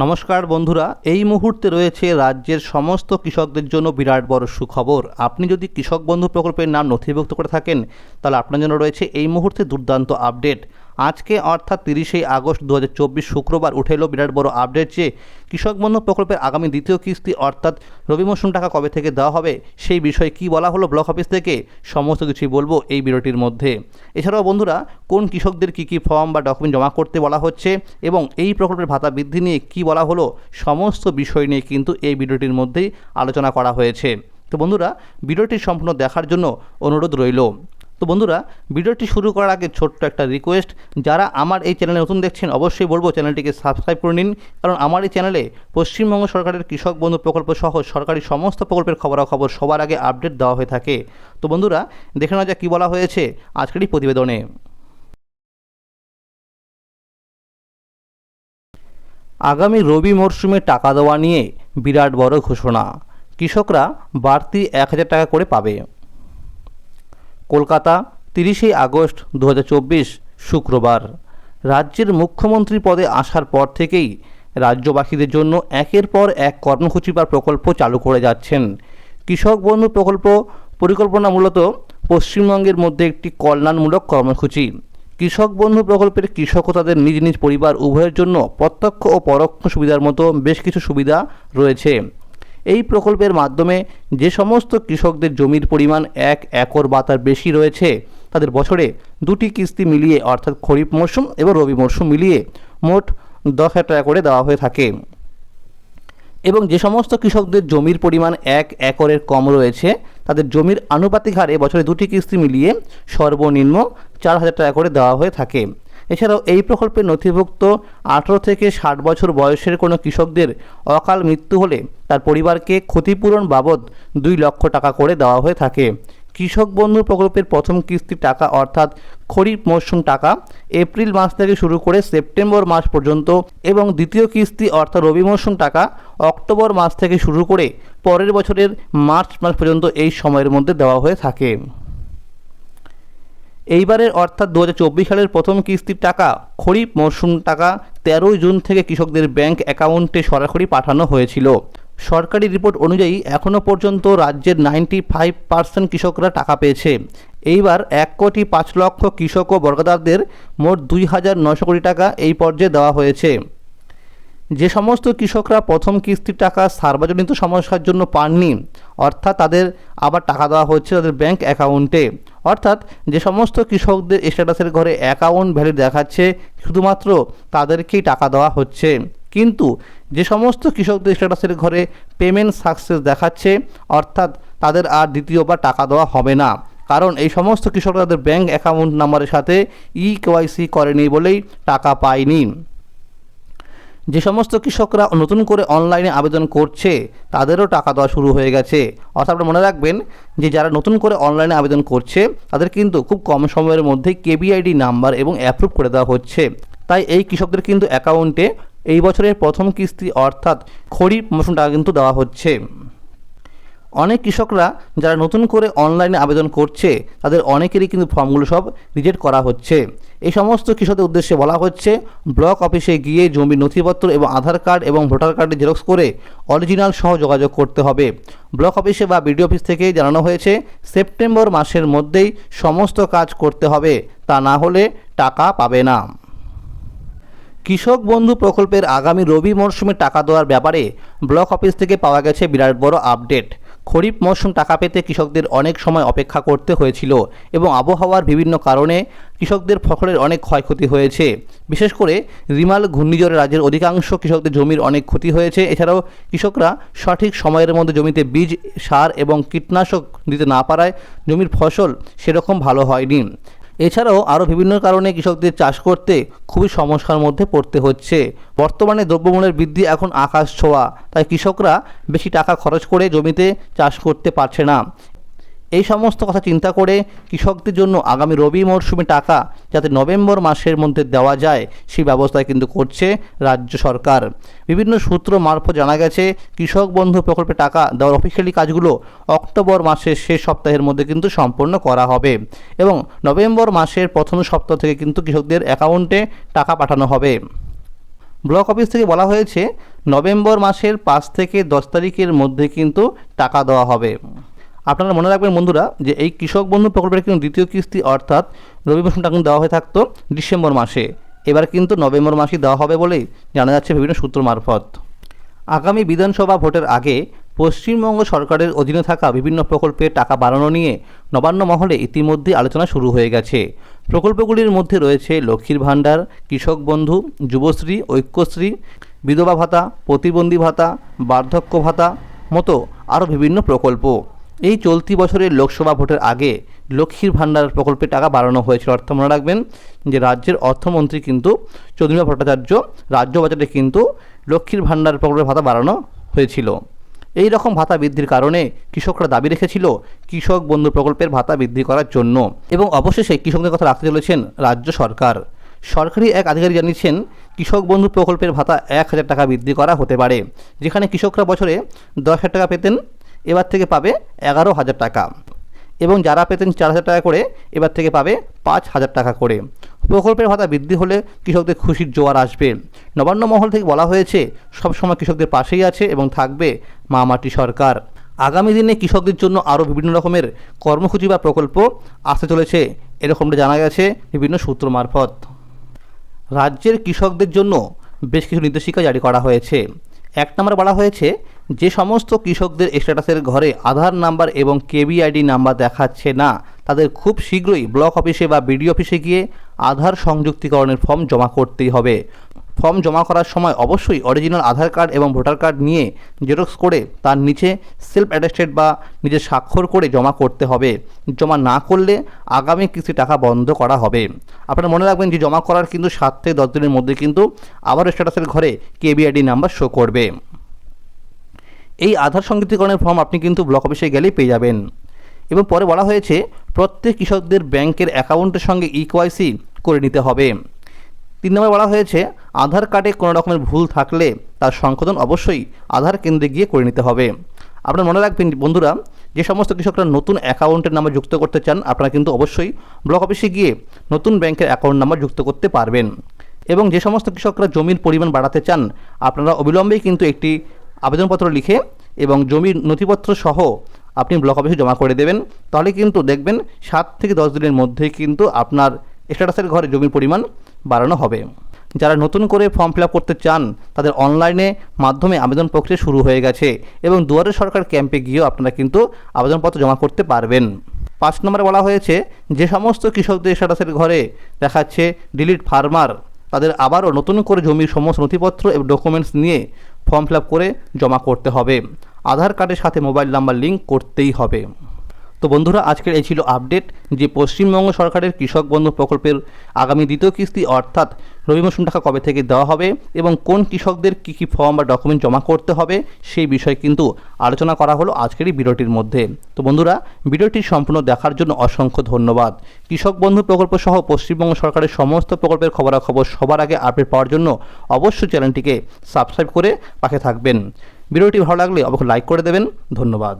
নমস্কার বন্ধুরা, এই মুহূর্তে রয়েছে রাজ্যের সমস্ত কৃষকদের জন্য বিরাট বড় সুখবর। আপনি যদি কৃষক বন্ধু প্রকল্পের নাম নথিভুক্ত করে থাকেন, তাহলে আপনার জন্য রয়েছে এই মুহূর্তে দুর্দান্ত আপডেট। আজকে অর্থাৎ তিরিশে আগস্ট দু হাজার চব্বিশ শুক্রবার উঠে এলো বিরাট বড় আপডেট যে কৃষক বন্ধু প্রকল্পের আগামী দ্বিতীয় কিস্তি অর্থাৎ রবি মৌসুম টাকা কবে থেকে দেওয়া হবে, সেই বিষয়ে কি বলা হলো ব্লক অফিস থেকে, সমস্ত কিছুই বলব এই ভিডিওটির মধ্যে। এছাড়াও বন্ধুরা, কোন কৃষকদের কী কী ফর্ম বা ডকুমেন্ট জমা করতে বলা হচ্ছে এবং এই প্রকল্পের ভাতা বৃদ্ধি নিয়ে কি বলা হলো, সমস্ত বিষয় নিয়ে কিন্তু এই ভিডিওটির মধ্যেই আলোচনা করা হয়েছে। তো বন্ধুরা ভিডিওটি সম্পূর্ণ দেখার জন্য অনুরোধ রইল। তো বন্ধুরা, ভিডিওটি শুরু করার আগে ছোট্ট একটা রিকোয়েস্ট যারা আমার এই চ্যানেলে নতুন দেখছেন অবশ্যই বলব চ্যানেলটিকে সাবস্ক্রাইব করে নিন, কারণ আমার এই চ্যানেলে পশ্চিমবঙ্গ সরকারের কৃষক বন্ধু প্রকল্প সহ সরকারি সমস্ত প্রকল্পের খবরাখবর সবার আগে আপডেট দেওয়া হয়ে থাকে। তো বন্ধুরা, দেখে নেওয়া যাক কী বলা হয়েছে আজকের এই প্রতিবেদনে। আগামী রবি মরশুমে টাকা দেওয়া নিয়ে বিরাট বড় ঘোষণা, কৃষকরা বাড়তি এক হাজার টাকা করে পাবে। কলকাতা, তিরিশে আগস্ট দু হাজার চব্বিশ, শুক্রবার। রাজ্যের মুখ্যমন্ত্রী পদে আসার পর থেকেই রাজ্যবাসীদের জন্য একের পর এক কর্মসূচি বা প্রকল্প চালু করে যাচ্ছেন। কৃষক বন্ধু প্রকল্প পরিকল্পনা মূলত পশ্চিমবঙ্গের মধ্যে একটি কল্যাণমূলক কর্মসূচি। কৃষক বন্ধু প্রকল্পের কৃষক ও তাদের নিজ নিজ পরিবার উভয়ের জন্য প্রত্যক্ষ ও পরোক্ষ সুবিধার মতো বেশ কিছু সুবিধা রয়েছে। এই প্রকল্পের মাধ্যমে যে সমস্ত কৃষকদের জমির পরিমাণ এক একর বা তার বেশি রয়েছে, তাদের বছরে দুটি কিস্তি মিলিয়ে, অর্থাৎ খরিফ মরশুম এবং রবি মরশুম মিলিয়ে মোট দশ হাজার টাকা করে দেওয়া হয়ে থাকে। এবং যে সমস্ত কৃষকদের জমির পরিমাণ এক একরের কম রয়েছে, তাদের জমির আনুপাতিক হারে বছরে দুটি কিস্তি মিলিয়ে সর্বনিম্ন চার হাজার টাকা করে দেওয়া হয়ে থাকে। এছাড়াও এই প্রকল্পে নথিভুক্ত আঠেরো থেকে ষাট বছর বয়সের কোনো কৃষকদের অকাল মৃত্যু হলে তার পরিবারকে ক্ষতিপূরণ বাবদ দুই লক্ষ টাকা করে দেওয়া হয়ে থাকে। কৃষক বন্ধু প্রকল্পের প্রথম কিস্তির টাকা অর্থাৎ খরিফ মরশুম টাকা এপ্রিল মাস থেকে শুরু করে সেপ্টেম্বর মাস পর্যন্ত এবং দ্বিতীয় কিস্তি অর্থাৎ রবি মরশুম টাকা অক্টোবর মাস থেকে শুরু করে পরের বছরের মার্চ মাস পর্যন্ত এই সময়ের মধ্যে দেওয়া হয়ে থাকে। এইবারের অর্থাৎ দু হাজার চব্বিশ সালের প্রথম কিস্তির টাকা, খরিফ মরশুম টাকা তেরোই জুন থেকে কৃষকদের ব্যাংক অ্যাকাউন্টে সরাসরি পাঠানো হয়েছিল। সরকারি রিপোর্ট অনুযায়ী এখনও পর্যন্ত রাজ্যের নাইনটি ফাইভ পার্সেন্ট কৃষকরা টাকা পেয়েছে। এইবার এক কোটি পাঁচ লক্ষ কৃষক ও বর্গদারদের মোট দুই হাজার নশো কোটি টাকা এই পর্যায়ে দেওয়া হয়েছে। যে সমস্ত কৃষকরা প্রথম কিস্তির টাকা সার্বজনীত সমস্যার জন্য পাননি, অর্থাৎ তাদের আবার টাকা দেওয়া হচ্ছে তাদের ব্যাংক অ্যাকাউন্টে অর্থাৎ যে সমস্ত কৃষকদের স্ট্যাটাসের ঘরে অ্যাকাউন্ট ভ্যালু দেখাচ্ছে, শুধুমাত্র তাদেরকেই টাকা দেওয়া হচ্ছে। কিন্তু যে সমস্ত কৃষকদের স্ট্যাটাসের ঘরে পেমেন্ট সাকসেস দেখাচ্ছে, অর্থাৎ তাদের আর দ্বিতীয়বার টাকা দেওয়া হবে না। কারণ এই সমস্ত কৃষকরা তাদের ব্যাংক অ্যাকাউন্ট নাম্বারের সাথে ই কেওয়াইসি করেনি বলেই টাকা পায়নি। যে সমস্ত কৃষকরা নতুন করে অনলাইনে আবেদন করছে, তাদেরও টাকা দেওয়া শুরু হয়ে গেছে। অর্থাৎ আপনারা মনে রাখবেন যে যারা নতুন করে অনলাইনে আবেদন করছে, তাদের কিন্তু খুব কম সময়ের মধ্যেই কেবিআইডি নাম্বার এবং অ্যাপ্রুভ করে দেওয়া হচ্ছে। তাই এই কৃষকদের কিন্তু অ্যাকাউন্টে এই বছরের প্রথম কিস্তি অর্থাৎ খরিফ মৌসুম টাকা কিন্তু দেওয়া হচ্ছে। অনেক কৃষকরা যারা নতুন করে অনলাইনে আবেদন করছে, তাদের অনেকেরই কিন্তু ফর্মগুলো সব রিজেক্ট করা হচ্ছে। এই সমস্ত কৃষকদের উদ্দেশ্যে বলা হচ্ছে, ব্লক অফিসে গিয়ে জমির নথিপত্র এবং আধার কার্ড এবং ভোটার কার্ডে জেরক্স করে অরিজিনাল সহ যোগাযোগ করতে হবে। ব্লক অফিসে বা বিডিও অফিস থেকে জানানো হয়েছে, সেপ্টেম্বর মাসের মধ্যেই সমস্ত কাজ করতে হবে। তা না হলে টাকা পাবে না। কৃষক বন্ধু প্রকল্পের আগামী রবি মরশুমে টাকা দেওয়ার ব্যাপারে ব্লক অফিস থেকে পাওয়া গেছে বিরাট বড় আপডেট। খরিফ মরশুম টাকা পেতে কৃষকদের অনেক সময় অপেক্ষা করতে হয়েছিল এবং আবহাওয়ার বিভিন্ন কারণে কৃষকদের ফসলের অনেক ক্ষয়ক্ষতি হয়েছে। বিশেষ করে রিমাল, ঘূর্ণিঝড়ে রাজ্যের অধিকাংশ কৃষকদের জমির অনেক ক্ষতি হয়েছে। এছাড়াও কৃষকরা সঠিক সময়ের মধ্যে জমিতে বীজ, সার এবং কীটনাশক দিতে না পারায় জমির ফসল সেরকম ভালো হয়নি। এছাড়াও আরও বিভিন্ন কারণে কৃষকদের চাষ করতে খুবই সমস্যার মধ্যে পড়তে হচ্ছে। বর্তমানে দ্রব্যমূল্যের বৃদ্ধি এখন আকাশ ছোঁয়া, তাই কৃষকরা বেশি টাকা খরচ করে জমিতে চাষ করতে পারছে না। এই সমস্ত কথা চিন্তা করে কৃষকদের জন্য আগামী রবি মরশুমে টাকা যাতে নভেম্বর মাসের মধ্যে দেওয়া যায়, সেই ব্যবস্থা কিন্তু করছে রাজ্য সরকার। বিভিন্ন সূত্র মারফত জানা গেছে, কৃষক বন্ধু প্রকল্পে টাকা দেওয়ার অফিসিয়ালি কাজগুলো অক্টোবর মাসের শেষ সপ্তাহের মধ্যে কিন্তু সম্পন্ন করা হবে এবং নভেম্বর মাসের প্রথম সপ্তাহ থেকে কিন্তু কৃষকদের অ্যাকাউন্টে টাকা পাঠানো হবে। ব্লক অফিস থেকে বলা হয়েছে, নভেম্বর মাসের পাঁচ থেকে দশ তারিখের মধ্যে কিন্তু টাকা দেওয়া হবে। আপনারা মনে রাখবেন বন্ধুরা যে এই কৃষক বন্ধু প্রকল্পের কিন্তু দ্বিতীয় কিস্তি অর্থাৎ রবি টাকা কিন্তু দেওয়া হয়ে থাকতো ডিসেম্বর মাসে। এবার কিন্তু নভেম্বর মাসেই দেওয়া হবে বলেই জানা যাচ্ছে বিভিন্ন সূত্র মারফত। আগামী বিধানসভা ভোটের আগে পশ্চিমবঙ্গ সরকারের অধীনে থাকা বিভিন্ন প্রকল্পে টাকা বাড়ানো নিয়ে নবান্ন মহলে ইতিমধ্যে আলোচনা শুরু হয়ে গেছে। প্রকল্পগুলির মধ্যে রয়েছে লক্ষ্মীর ভাণ্ডার, কৃষক বন্ধু, যুবশ্রী, ঐক্যশ্রী, বিধবা ভাতা, প্রতিবন্ধী ভাতা, বার্ধক্য ভাতা মতো আরও বিভিন্ন প্রকল্প। এই চলতি বছরের লোকসভা ভোটের আগে লক্ষ্মীর ভাণ্ডার প্রকল্পে টাকা বাড়ানো হয়েছিল। অর্থ মনে রাখবেন যে রাজ্যের অর্থমন্ত্রী কিন্তু চন্দ্রিমা ভট্টাচার্য, রাজ্য বাজেটে কিন্তু লক্ষ্মীর ভাণ্ডার প্রকল্পের ভাতা বাড়ানো হয়েছিল। এই রকম ভাতা বৃদ্ধির কারণে কৃষকরা দাবি রেখেছিল কৃষক বন্ধু প্রকল্পের ভাতা বৃদ্ধি করার জন্য এবং অবশেষে কৃষকদের কথা রাখতে চলেছেন রাজ্য সরকার। সরকারি এক আধিকারিক জানিয়েছেন, কৃষক বন্ধু প্রকল্পের ভাতা এক হাজার টাকা বৃদ্ধি করা হতে পারে, যেখানে কৃষকরা বছরে দশ হাজার টাকা পেতেন। এবার থেকে পাবে এগারো হাজার টাকা। এবং যারা পেতেন চার হাজার টাকা করে, এবার থেকে পাবে পাঁচ হাজার টাকা করে। প্রকল্পের ভাতা বৃদ্ধি হলে কৃষকদের খুশির জোয়ার আসবে। নবান্ন মহল থেকে বলা হয়েছে, সবসময় কৃষকদের পাশেই আছে এবং থাকবে মা মাটি সরকার। আগামী দিনে কৃষকদের জন্য আরও বিভিন্ন রকমের কর্মসূচি বা প্রকল্প আসতে চলেছে। এরকমটা জানা গেছে বিভিন্ন সূত্র মারফত। রাজ্যের কৃষকদের জন্য বেশ কিছু নির্দেশিকা জারি করা হয়েছে। এক নম্বরে বলা হয়েছে যে সমস্ত কৃষকদের স্ট্যাটাসের ঘরে আধার নাম্বার এবং কেবিআইডি নাম্বার দেখাচ্ছে না, তাদের খুব শীঘ্রই ব্লক অফিসে বা বিডি অফিসে গিয়ে আধার সংযুক্তিকরণের ফর্ম জমা করতেই হবে। ফর্ম জমা করার সময় অবশ্যই অরিজিনাল আধার কার্ড এবং ভোটার কার্ড নিয়ে জেরক্স করে তার নিচে সেলফ অ্যাটেস্টেড বা নিজের স্বাক্ষর করে জমা করতে হবে। জমা না করলে আগামী কিস্তি টাকা বন্ধ করা হবে। আপনারা মনে রাখবেন যে জমা করার কিন্তু সাত থেকে দশ দিনের মধ্যে কিন্তু আবার স্ট্যাটাসের ঘরে কেবিআইডি নাম্বার শো করবে। এই আধার সংযুক্তিকরণের ফর্ম আপনি কিন্তু ব্লক অফিসে গেলেই পেয়ে যাবেন। এবং পরে বলা হয়েছে, প্রত্যেক কৃষকদের ব্যাংকের অ্যাকাউন্টের সঙ্গে ইকোয়াইসি করে নিতে হবে। তিন নম্বর বলা হয়েছে, আধার কার্ডে কোনো রকমের ভুল থাকলে তার সংশোধন অবশ্যই আধার কেন্দ্রে গিয়ে করে নিতে হবে। আপনারা মনে রাখবেন বন্ধুরা, যে সমস্ত কৃষকরা নতুন অ্যাকাউন্টের নাম্বার যুক্ত করতে চান, আপনারা কিন্তু অবশ্যই ব্লক অফিসে গিয়ে নতুন ব্যাংকের অ্যাকাউন্ট নাম্বার যুক্ত করতে পারবেন। এবং যে সমস্ত কৃষকরা জমির পরিমাণ বাড়াতে চান, আপনারা অবিলম্বেই কিন্তু একটি আবেদনপত্র লিখে এবং জমির নথিপত্র সহ আপনি ব্লক অফিসে জমা করে দেবেন। তাহলে কিন্তু দেখবেন সাত থেকে দশ দিনের মধ্যেই কিন্তু আপনার স্ট্যাটাসের ঘরে জমির পরিমাণ বাড়ানো হবে। যারা নতুন করে ফর্ম ফিল করতে চান, তাদের অনলাইনে মাধ্যমে আবেদন প্রক্রিয়া শুরু হয়ে গেছে এবং দুয়ারে সরকার ক্যাম্পে গিয়েও আপনারা কিন্তু আবেদনপত্র জমা করতে পারবেন। পাঁচ নম্বরে বলা হয়েছে, যে সমস্ত কৃষকদের স্ট্যাটাসের ঘরে দেখাচ্ছে ডিলিট ফার্মার তাদের আবারও নতুন করে জমির সমস্ত নথিপত্র এবং ডকুমেন্টস নিয়ে ফর্ম ফিল করে জমা করতে হবে। আধার কার্ডের সাথে মোবাইল নাম্বার লিঙ্ক করতেই হবে। তো বন্ধুরা, আজকের এই ছিল আপডেট যে পশ্চিমবঙ্গ সরকারের কৃষক বন্ধু প্রকল্পের আগামী দ্বিতীয় কিস্তি অর্থাৎ রবি মৌসুম টাকা কবে থেকে দেওয়া হবে এবং কোন কৃষকদের কী কী ফর্ম বা ডকুমেন্ট জমা করতে হবে সেই বিষয়ে কিন্তু আলোচনা করা হলো আজকের এই ভিডিওটির মধ্যে। তো বন্ধুরা, ভিডিওটি সম্পূর্ণ দেখার জন্য অসংখ্য ধন্যবাদ। কৃষক বন্ধু প্রকল্প সহ পশ্চিমবঙ্গ সরকারের সমস্ত প্রকল্পের খবরাখবর সবার আগে আপডেট পাওয়ার জন্য অবশ্যই চ্যানেলটিকে সাবস্ক্রাইব করে পাশে থাকবেন। ভিডিওটি ভালো লাগলে অবশ্যই লাইক করে দেবেন। ধন্যবাদ।